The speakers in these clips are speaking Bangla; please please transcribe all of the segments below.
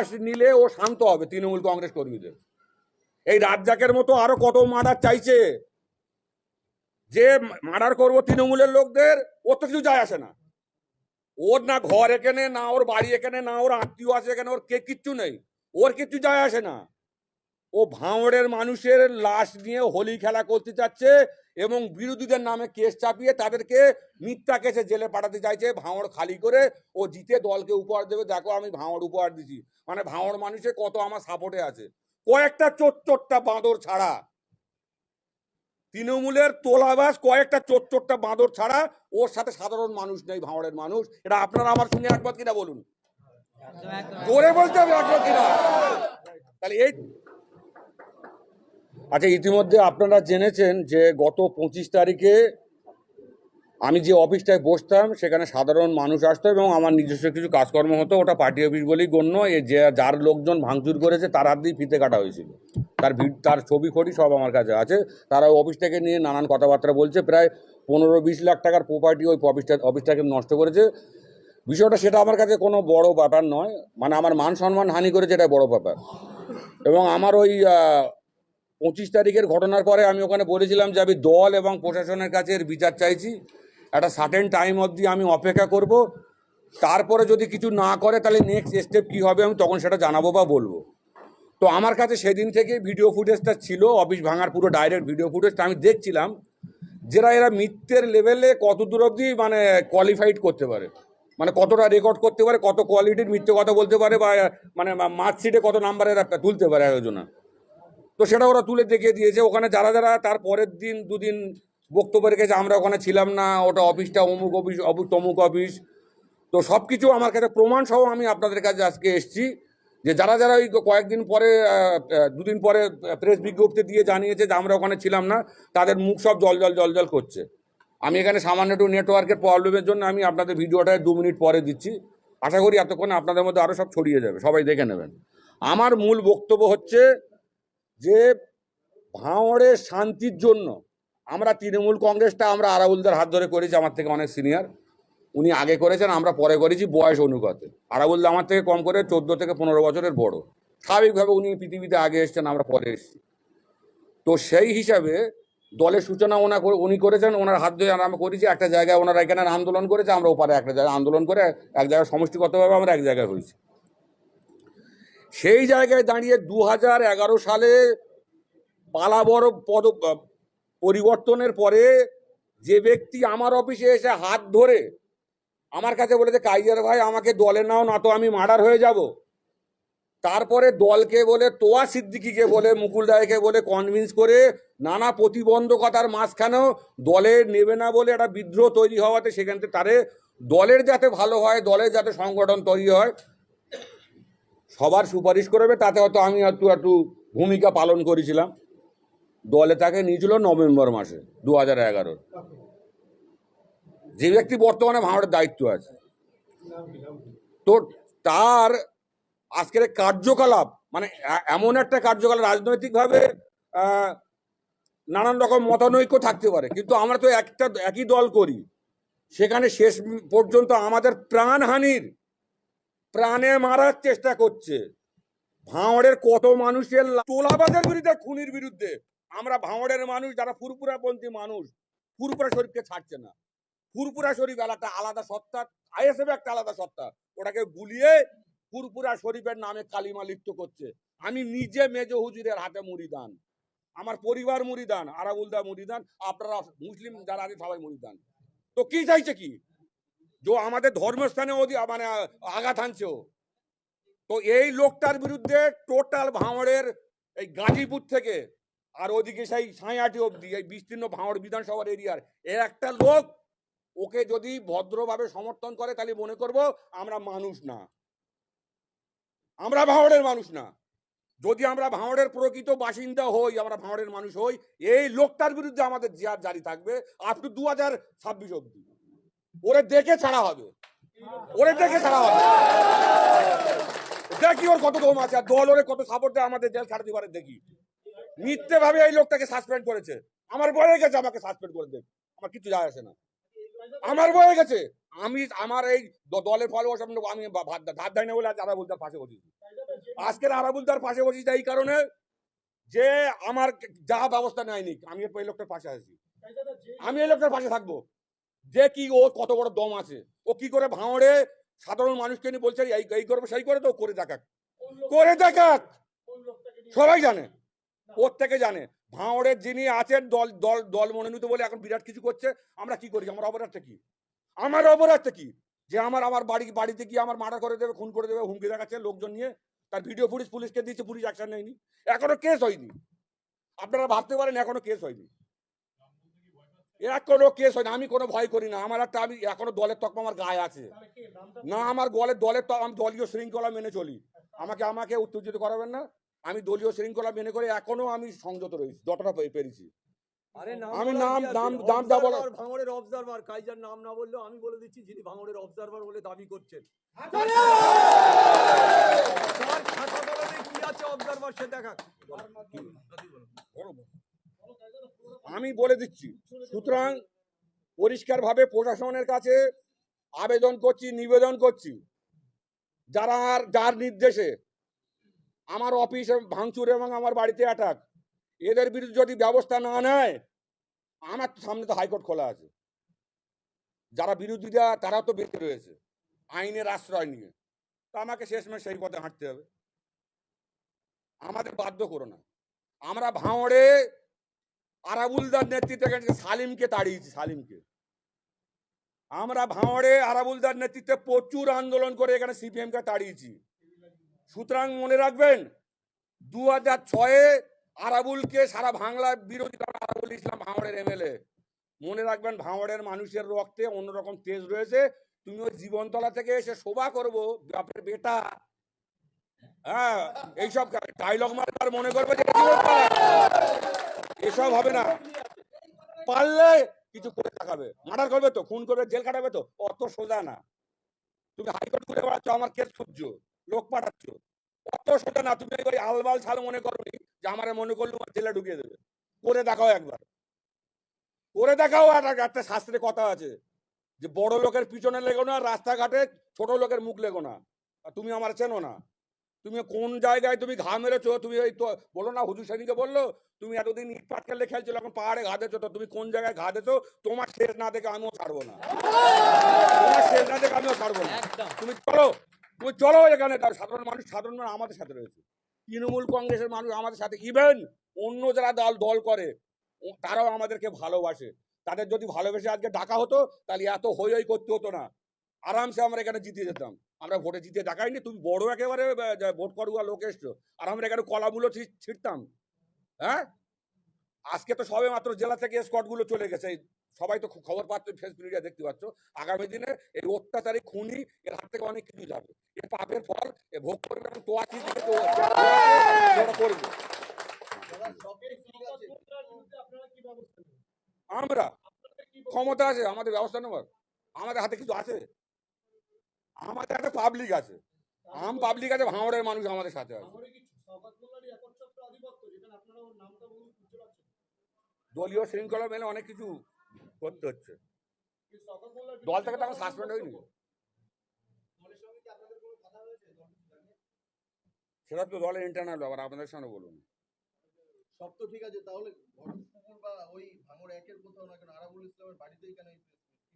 লাশ নিলে ও শান্ত হবে তৃণমূল কংগ্রেস কর্মীদের। এই রাজ্জাকের মতো আরও কত মার্ডার চাইছে? যে মার্ডার করব তৃণমূলের লোকদের ও তো কিছু যায় আসে না। ওর না ঘর এখানে, না ওর বাড়ি এখানে, না ওর আত্মীয় আছে এখানে, ওর কে কিচ্ছু নেই। ওর কিচ্ছু যায় আসে না। ও ভাঁড়ের মানুষের লাশ নিয়ে হোলি খেলা করতে চাচ্ছে এবং বিরোধীদের নামে কেস চাপিয়ে তাদেরকে মিথ্যা কেসে জেলে পাঠাতে চাইছে। ভাঁড় খালি করে ও জিতে দলকে উপহার দেবে। দেখো আমি ভাঁড় উপহার দিছি মানে ভাঁড় মানুষের কত আমার সাপোর্টে আছে। কয়েকটা চোট চোটটা বাঁদর ছাড়া। তৃণমূলের তোলাবাস কয়েকটা চোট চোটটা বাঁদর ছাড়া ওর সাথে সাধারণ মানুষ নেই ভাঁড়ের মানুষ। এটা আপনারা আমার সঙ্গে একবার কিনা বলুন? জোরে বলতে হবে একবার কিনা? তাহলে এই আচ্ছা ইতিমধ্যে আপনারা জেনেছেন যে গত পঁচিশ তারিখে আমি যে অফিসটায় বসতাম, সেখানে সাধারণ মানুষ আসতো এবং আমার নিজস্ব কিছু কাজকর্ম হতো, ওটা পার্টি অফিস বলেই গণ্য। এ যে, যার লোকজন ভাঙচুর করেছে, তার হাত দিয়ে ফিতে কাটা হয়েছিল। তার ভিড তার ছবি খড়ি সব আমার কাছে আছে। তারা ওই অফিসটাকে নিয়ে নানান কথাবার্তা বলছে, প্রায় পনেরো বিশ লাখ টাকার প্রপার্টি ওই অফিসটা, অফিসটাকে নষ্ট করেছে। বিষয়টা সেটা আমার কাছে কোনো বড় ব্যাপার নয় মানে আমার মান সম্মান হানি করেছে এটা বড় ব্যাপার। এবং আমার ওই পঁচিশ তারিখের ঘটনার পরে আমি ওখানে বলেছিলাম যে আমি দল এবং প্রশাসনের কাছে এর বিচার চাইছি। একটা সার্টেন টাইম অবধি আমি অপেক্ষা করব। তারপরে যদি কিছু না করে তাহলে নেক্সট স্টেপ কী হবে আমি তখন সেটা জানাব বা বলব। তো আমার কাছে সেদিন থেকে ভিডিও ফুটেজটা ছিল অফিস ভাঙার পুরো ডাইরেক্ট ভিডিও ফুটেজটা আমি দেখছিলাম যারা এরা মিথ্যের লেভেলে কত দূর অবধি মানে কোয়ালিফাইড করতে পারে। মানে কতটা রেকর্ড করতে পারে, কত কোয়ালিটির মিথ্যে কথা বলতে পারে বা মানে মার্কশিটে কত নাম্বারের একটা তুলতে পারে আয়োজনা। তো সেটা ওরা তুলে দেখিয়ে দিয়েছে। ওখানে যারা যারা তার পরের দিন দুদিন বক্তব্য রেখেছে, আমরা ওখানে ছিলাম না, ওটা অফিসটা অমুক অফিস তমুক অফিস তো সব কিছু আমার কাছে প্রমাণ সহ আমি আপনাদের কাছে আজকে এসেছি যে যারা যারা ওই কয়েকদিন পরে দুদিন পরে প্রেস বিজ্ঞপ্তি দিয়ে জানিয়েছে যে আমরা ওখানে ছিলাম না, তাদের মুখ সব জল জল জল জল করছে। আমি এখানে সামান্য একটু নেটওয়ার্কের প্রবলেমের জন্য আমি আপনাদের ভিডিওটা দু মিনিট পরে দিচ্ছি। আশা করি এতক্ষণ আপনাদের মধ্যে আরও সব ছড়িয়ে যাবে, সবাই দেখে নেবেন। আমার মূল বক্তব্য হচ্ছে যে ভাঁড়ের শান্তির জন্য আমরা তৃণমূল কংগ্রেসটা আমরা আরাবুলদার হাত ধরে করেছি, আমার থেকে অনেক সিনিয়র। উনি আগে করেছেন, আমরা পরে করেছি বয়স অনুপাতে। আরাবুল্লা আমার থেকে কম করে চোদ্দ থেকে পনেরো বছরের বড়। স্বাভাবিকভাবে উনি পৃথিবীতে আগে এসছেন, আমরা পরে এসেছি। তো সেই হিসাবে দলের সূচনা ওনা উনি করেছেন, ওনার হাত ধরে আমরা করেছি, একটা জায়গায় ওনারা এখানে আন্দোলন করেছে, আমরা ওপারে একটা জায়গায় আন্দোলন করে এক জায়গায় সমষ্টিগতভাবে আমরা এক জায়গায় হয়েছি। সেই জায়গায় দাঁড়িয়ে দু হাজার এগারো সালে পালাবর পদ, পরিবর্তনের পরে যে ব্যক্তি আমার অফিসে এসে হাত ধরে আমার কাছে বলেছে, কাইজার ভাই, আমাকে দলে নাও, না তো আমি মার্ডার হয়ে যাব। তারপরে দলকে বলে, তোয়া সিদ্দিকিকে বলে, মুকুল রায়কে বলে কনভিন্স করে নানা প্রতিবন্ধকতার মাঝখানেও দলে নেবে না বলে একটা বিদ্রোহ তৈরি হওয়াতে সেখান থেকে তারে দলের যাতে ভালো হয়, দলের যাতে সংগঠন তৈরি হয় সবার সুপারিশ করবে, তাতে হয়তো আমি একটু একটু ভূমিকা পালন করেছিলাম। দলে তাকে নিয়েছিল নভেম্বর মাসে, দু হাজার এগারো যে ব্যক্তি বর্তমানে ভাঙড়ের দায়িত্ব আছে। তো তার আজকের কার্যকলাপ মানে এমন একটা কার্যকলাপ রাজনৈতিকভাবে নানান রকম মতানৈক্য থাকতে পারে। কিন্তু আমরা তো একটা, একই দল করি। সেখানে শেষ পর্যন্ত আমাদের প্রাণহানির প্রাণে মারার চেষ্টা করছে। ভাঁড়ের কত মানুষের তোলাবাজের বিরুদ্ধে, খুনির বিরুদ্ধে। আমরা ভাঁড়ের মানুষ, যারা ফুরপুরাপন্থী মানুষ ফুরপুরা শরীফকে ছাড়ছে না। ফুরপুরা শরীফ একটা আলাদা সত্তা আইএসএফ একটা আলাদা সত্তা ওটাকে গুলিয়ে ফুরপুরা শরীফের নামে কালিমা লিপ্ত করছে। আমি নিজে মেজ হুজুরের হাতে মুড়িদান। আমার পরিবার মুড়িদান, আরাবুলদা মুড়িদান। আপনারা মুসলিম যারা আছে সবাই মুড়িদান। তো কি চাইছে কি? যে আমাদের ধর্মস্থানে ওদি মানে আঘাত হানছে ও তো এই লোকটার বিরুদ্ধে টোটাল ভাঁড়ের এই গাজীপুর থেকে আর ওদিকে সেই সাঁয়াটি অবধি এই বিস্তীর্ণ ভাঁড় বিধানসভার এরিয়ার এর একটা লোক ওকে যদি ভদ্রভাবে সমর্থন করে তাহলে মনে করব আমরা মানুষ না আমরা ভাঁড়ের মানুষ না যদি আমরা ভাঁড়ের প্রকৃত বাসিন্দা হই আমরা ভাঁড়ের মানুষ হই এই লোকটার বিরুদ্ধে আমাদের জিয়ার জারি থাকবে আপ টু দু হাজার ছাব্বিশ অব্দি ওরে দেখে ছাড়া হবে। ওরে দেখে ছাড়া হবে। দেখি ওর কত দম আছে, আর দল ওরে কত সাপোর্ট দেয়, আমাদের জেল খাটাতে পারে, দেখি। মিথ্যে ভাবে এই লোকটাকে সাসপেন্ড করেছে। আমার বয়ে গেছে, আমাকে সাসপেন্ড করে দেবে। আমার কিছু যায় আসে না। আমার বয়ে গেছে। আমি, আমার এই দলের ফলোয়ার আমি বা- ভাত ধার দেয় না বলে আজ যারা বলতে পাশে বসেছি। আজকের আরাবুলদার পাশে বসেছি এই কারণে যে আমার যা ব্যবস্থা নেয়নি, আমি এই লোকটার পাশে আছি। আমি এই লোকটার পাশে থাকব। যে কি ও কত বড় দম আছে। ও কি করে ভাঙড়ে সাধারণ মানুষকে নিয়ে বলছে, এই এই করবে, সেই করে তো, করে দেখাক। করে দেখাক। সবাই জানে। ওর থেকে জানে। ভাঙড়ের যিনি আছেন, দল দল দল মনোনীত বলে এখন বিরাট কিছু করছে, আমরা কি করি? আমার অপরাধটা কি? আমার অপরাধটা কি? যে আমার আমার বাড়ি, বাড়িতে গিয়ে আমার মার্ডার করে দেবে, খুন করে দেবে, হুমকি দেখাচ্ছে লোকজন নিয়ে, তার ভিডিও পুলিশ পুলিশকে দিচ্ছে, পুলিশ অ্যাকশন নেয়নি। এখনও কেস হয়নি। আপনারা ভাবতে পারেন, এখনও কেস হয়নি। এখনও কেস হয় না আমি কোনো ভয় করি না। আমার একটা আমি এখনও দলের তকমা আমার গায়ে আছে। না আমার গলের দলের আমি দলীয় শৃঙ্খলা মেনে চলি। আমাকে আমাকে উত্তেজিত করাবেন না। আমি দলীয় শৃঙ্খলা মেনে করে এখনও আমি সংযত রয়েছি যতটা পেরেছি। আরে আমি নাম-? নাম- নাম যা বলার- ভাঙড়ের অবজারভার কাইজার নাম না বললেও আমি বলে দিচ্ছি যিনি ভাঙড়ের অবজারভার বলে দাবি করছেন। তার খাতা কলমে কি আছে অবজারভার সে দেখা আমি বলে দিচ্ছি, সুতরাং পরিষ্কারভাবে প্রশাসনের কাছে আবেদন করছি, নিবেদন করছি। যারা যার নির্দেশে আমার অফিসে ভাঙচুর এবং আমার বাড়িতে অ্যাটাক এদের বিরুদ্ধে যদি ব্যবস্থা না নেয়, আমার সামনে তো হাইকোর্ট খোলা আছে। যারা বিরোধীরা, তারা তো বেঁচে রয়েছে, আইনের আশ্রয় নিয়ে। তো আমাকে শেষমেশ সেই পথে হাঁটতে হবে। আমাদের বাধ্য করো না। আমরা ভাঁড়ে আরাবুলদার নেতৃত্বে সালিমকে তাড়িয়েছি, সালিমকে। আমরা ভাঁড়ে আরাবুলদার নেতৃত্বে প্রচুর আন্দোলন করে এখানে সিপিএম কে তাড়িয়েছি। সুতরাং মনে রাখবেন দু হাজার ছয়ে আরাবুলকে সারা বাংলা বিরোধী আরাবুল ইসলাম ভাঁড়ের এমএলএ। মনে রাখবেন, ভাঁড়ের মানুষের রক্তে অন্যরকম তেজ রয়েছে। তুমি ওই জীবনতলা থেকে এসে শোভা করব, বাপের বেটা। হ্যাঁ এইসব ডায়লগ মারবার মনে করবে যে জীবনতলা। এসব হবে না। পারলে কিছু করে দেখাবে। মার্ডার করবে তো, খুন করবে, জেল কাটাবে তো, অত সোজা না। তুমি হাইকোর্ট ঘুরে বেড়াচ্ছ, আমার কেস খুঁজছো, লোক পাঠাচ্ছ। অত সোজা না, তুমি ওই আলবাল ছাল মনে করবে যে আমার মনে করল আমার জেলে ঢুকিয়ে দেবে। করে দেখাও একবার। করে দেখাও আর একটা শাস্ত্রে কথা আছে যে বড় লোকের পিছনে লেগো না, রাস্তাঘাটে ছোট লোকের মুখ লেগো না। তুমি আমার চেনো না। তুমি কোন জায়গায় তুমি ঘা মেরেছো? তুমি ওই তো বলো না হুজুর সেদিনকে বলল তুমি এতদিন ইট পাটকেলে খেলছিল এখন পাহাড়ে ঘা দিচ্ছ তো তুমি কোন জায়গায় ঘা দিচ্ছ তোমার শেষ না দেখে আমিও ছাড়বো না। তোমার শেষ না দেখে আমিও ছাড়বো না। তুমি চলো তুমি চলো এখানে তার সাধারণ মানুষ সাধারণ মানুষ আমাদের সাথে রয়েছে। তৃণমূল কংগ্রেসের মানুষ আমাদের সাথে ইভেন অন্য যারা দল দল করে তারাও আমাদেরকে ভালোবাসে। তাদের যদি ভালোবেসে আজকে ডাকা হতো তাহলে এত হই হই করতে হতো না। আরামসে আমরা এখানে জিতে যেতাম আমরা ভোটে জিতে দেখাইনি তুমি বড় একেবারে ভোট করুয়া লোক এসছো আর আমরা এখানে কলাগুলো ছি- ছিঁড়তাম হ্যাঁ আজকে তো সবে মাত্র জেলা থেকে স্কটগুলো চলে গেছে সবাই তো খবর পাচ্ছ ফেস মিডিয়া দেখতে পাচ্ছ আগামী দিনে এই অত্যাচারী খুনি এর হাত থেকে অনেক কিছু যাবে এ পাপের ফল এ ভোগ করবে এবং তোয়া ওরা করবে আমরা ক্ষমতা আছে আমাদের ব্যবস্থা নেবার আমাদের হাতে কিছু আছে আমাদের হাতে পাবলিক আছে। আম পাবলিক আছে ভাঙড়ের মানুষ আমাদের সাথে আছে। দলীয় শৃঙ্খলা মেলে অনেক কিছু করতে হচ্ছে। দল থেকে তো এখন সাসপেন্ড হয়নি। সেটা তো দলের ইন্টারনাল ব্যাপার আপনাদের সামনে বলুন। সব তো ঠিক আছে তাহলে বা ওই ভাঙড় একের কোথাও না কেন? আরাবুল ইসলামের বাড়িতেই কেন?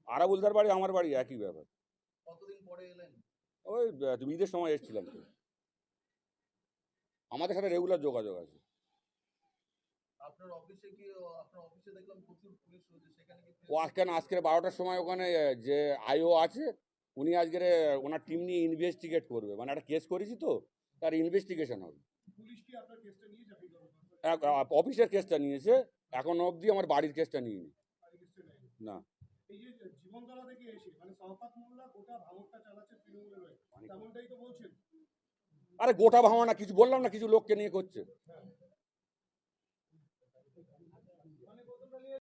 আরাবুলদার বাড়ি আমার বাড়ি একই ব্যাপার। কতদিন পরে এলেন? ওই ঈদের সময় এসেছিলাম তো। আমাদের সাথে রেগুলার যোগাযোগ আছে। আপনার অফিসে কি আপনার অফিসে দেখলাম প্রচুর পুলিশ রয়েছে সেখানে কি ও আজকে না আজকের বারোটার সময় ওখানে যে আইও আছে উনি আজকের ওনার টিম নিয়ে ইনভেস্টিগেট করবে। মানে একটা কেস করেছি তো তার ইনভেস্টিগেশন হবে। আহ, অফিসের কেসটা নিয়েছে এখন অবধি আমার বাড়ির কেসটা নিয়ে না। এই যে জীবনতলা থেকে এসে মানে শওকত মোল্লা গোটা ভাঙনটা চালাচ্ছে তৃণমূলের হয়ে। তেমনটাই তো বলছেন। আরে গোটা ভাঙা না কিছু বললাম না কিছু লোককে নিয়ে করছে।